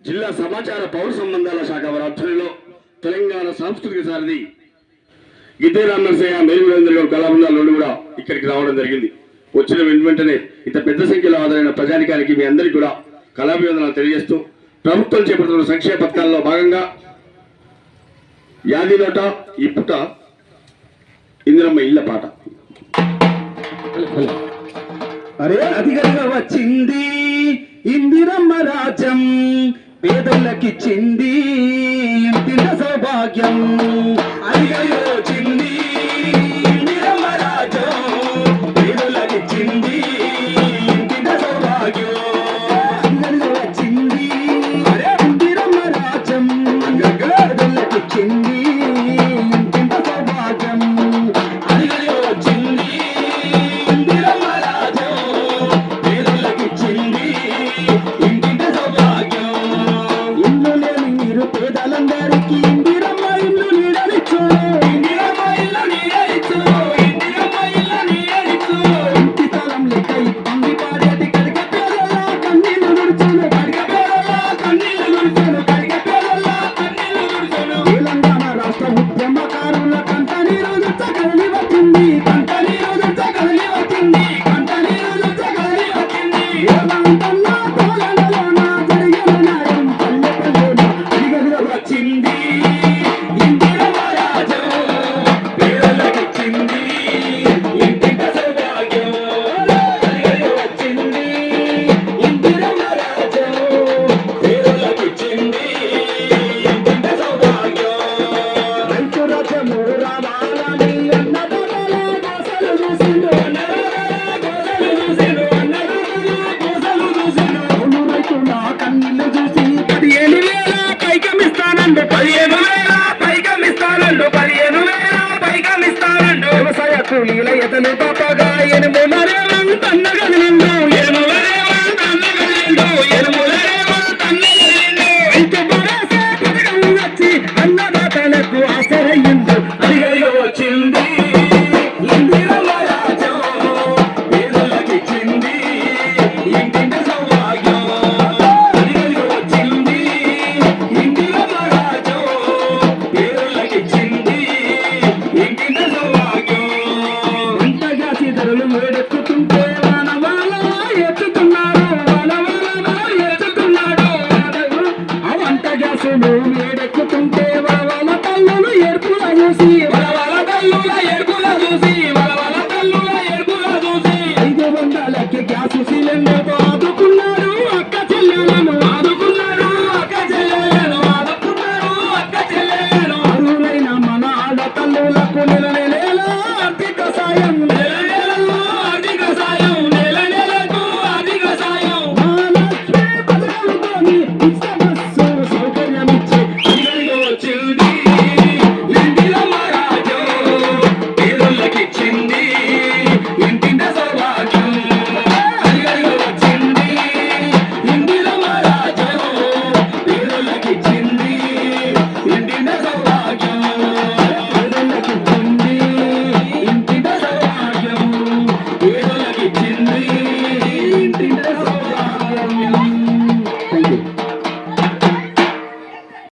జిల్లా సమాచార పౌర సంబంధాల శాఖ వారి ఆధ్వర్యంలో తెలంగాణ సాంస్కృతిక సారథి గిద్దే రామనరసయ్య మేలుగురందరి గారు కళాబృందాల నుండి కూడా ఇక్కడికి రావడం జరిగింది. వచ్చిన వెంటనే ఇంత పెద్ద సంఖ్యలో ఆదరైన ప్రజానికానికి మీ అందరికీ కూడా కళాభివందనాలు తెలియజేస్తూ ప్రభుత్వం చేపడుతున్న సంక్షేమ పథకాల్లో భాగంగా యాది నోట ఇందిరమ్మ ఇళ్ళ పాట. అరే అధికంగా వచ్చింది ఇందిరమ్మ రాజ్యం పేదలకిచ్చింది ఇంటిన సౌభాగ్యం అధికంగా వచ్చింది నిరమరాజం రాజ్యం పేదలకిచ్చింది that i'm dalandar ఇస్తానండు పదిహేను వేల పైకం ఇస్తానండు పదిహేను వేల పైకం ఇస్తానండు వ్యవసాయ కూలీల ఎతను పాపగా ఎనిమిది సీతరులు వేడెక్కుతుంటే వనవాల ఎత్తుతున్నారు వనవాల ఎత్తుతున్నాడు ఆ వంట గ్యాసులు వేడెక్కుతుంటే